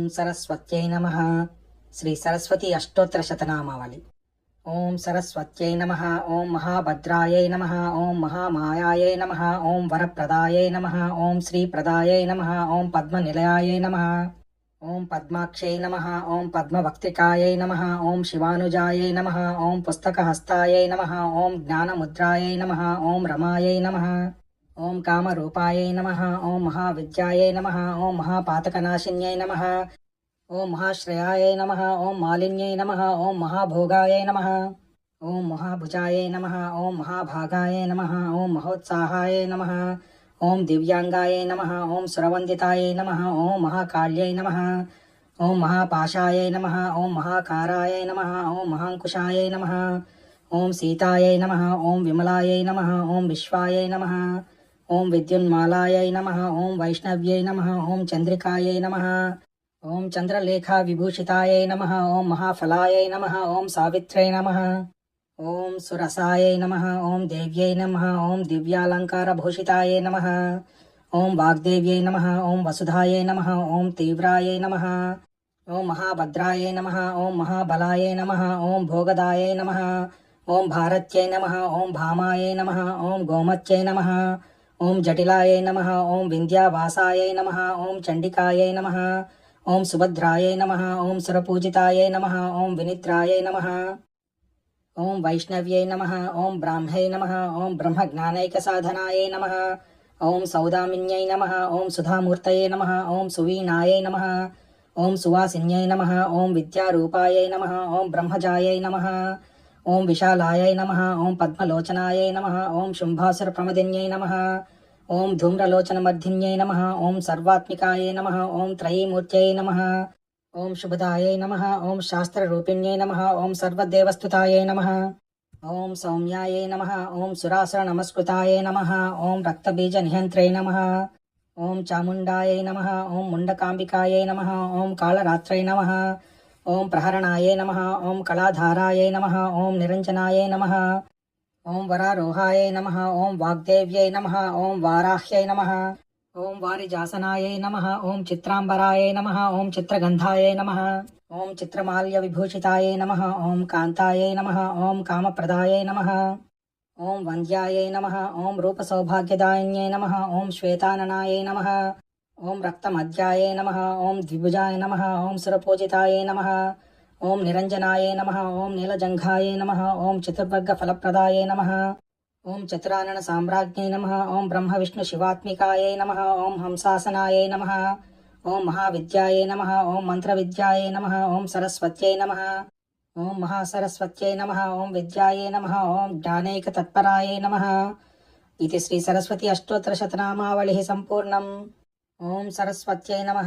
ఓం సరస్వత్యై నమ శ్రీ సరస్వతి అష్టోత్తర శతనామావళి ఓం సరస్వత్యై నమ ఓం మహాభద్రాయై నమ ఓం మహామాయాయై నమ ఓం వరప్రదాయై నమ ఓం శ్రీప్రదాయై నమ ఓం పద్మనిలయాయై నమ ఓం పద్మాక్షై నమ ఓం పద్మవక్తికాయై నమ ఓం శివానుజాయై నమ ఓం పుస్తకహస్తాయై నమ ఓం జ్ఞానముద్రాయై నమ ఓం రమాయై నమ ओम कामरूपायै नम ओम महाविद्याय नम ओम महापातकनाशि नम ओम महाश्रयायै नम ओम मालिन्े नम ओम महाभोगाए नम ओम महाभुजायै नम ओम महाभागायै नम ओम महोत्साहाय नम ओम दिव्यांगायै नम ओम सुरवन्दितायै नम ओम महाकाल्यै नम ओम महापाशायै नम ओम महाकाराए नम ओम महाङ्कुशायै नम ओम सीताय नम ओम विमलाय नम ओम विश्वाय नमः ओम विद्युन्मालाय नम ओं वैष्णव्य नम ओं चंद्रिकायै नम ओं चंद्रलेखा विभूषिताय नम ओं महाफलाय नम ओं सावित्र्यै नम ओं सुरसाय नम ओं दिव्य नम ओं दिव्यालंकारभूषिताय नम ओं वाग्देव्य नम ओं वसुधा नम ओं तीव्राय नम ओं महाभद्रा महाभद्राय ओं महाबलाय नम ओं भोगदाय नम ओं भारत्यै नम ओं भामाय नम ओं गोमत्यै नम ओम जटिलाय नम ओं विंध्यावासाय नम ओं चंडिकाय नम ओं सुभद्राय नम ओं सुरपूजिताय नम ओं विनित्राय नम ओं वैष्णव्य नम ओं ब्राह्म्यै नम ओं ब्रह्मज्ञानैकसाधनाय नम ओं सौदामिन्यै नम ओं सुधामूर्त नम ओं सुवीनाय नम ओं सुवासी नम ओं विद्याय नम ओं ब्रह्मजाय नमः ఓం విశాలాయై నమ ఓం పద్మలోచనాయై నమ ఓం శుంభాసుర ప్రమదిన్యై నమ ఓం ధూమ్రలోచనమర్ధిన్యై నమ ఓం సర్వాత్మికాయై నమ ఓం త్రయీమూర్త్యై నమ ఓం శుభదాయై నమ ఓం శాస్త్రరూపిణ్యై నమ ఓం సర్వదేవస్థుతాయై నమ ఓం సౌమ్యాయై నమ ఓం సురాసుర నమస్కృతాయై నమ ఓం రక్తబీజ నిహంత్రై నమ ఓం చాముండాయై నమ ఓం ముండకాంబికాయై నమ ఓం కాళరాత్రై నమ ओम प्रहरणाय नमः ओं कलाधाराय नमः ओं निरंजनाये नमः ओं वरारोहाय नमः ओं वाग्देव्यै नमः ओं वाराह्य नमः ओं वारिजासनाय नमः ॐ चित्राम्बराय नमः ॐ चित्रगन्धाय नमः ॐ चित्रमाल्यविभूषिताय नमः ॐ कान्ताय नमः ॐ कामप्रदाय नमः ॐ वन्द्याय नमः ॐ रूपसौभाग्यदायिन्यै नमः ओं श्वेताननाय नमः ఓం రక్తమధ్యాయ నమ ఓం ద్విభుజాయ నమ ఓం సురపూజితాయ నమ ఓం నిరంజనాయ నమ ఓం నీలజంఘాయ నమ ఓం చతుర్వర్గ ఫలప్రదాయ నమ ఓం చతురానన సామ్రాజ్ఞై నమ ఓం బ్రహ్మ విష్ణు శివాత్మికాయ నమ ఓం హంసాసనాయ నమ ఓం మహావిద్యాయ నమ ఓం మంత్రవిద్యాయై నమ ఓం సరస్వత్యై నమ ఓం మహాసరస్వత్యై నమ ఓం విద్యాయ నమ ఓం జ్ఞానైకతత్పరాయై నమ ఇది శ్రీ సరస్వతి అష్టోత్తర శతనామావళి సంపూర్ణం ఓం సరస్వత్యై నమ.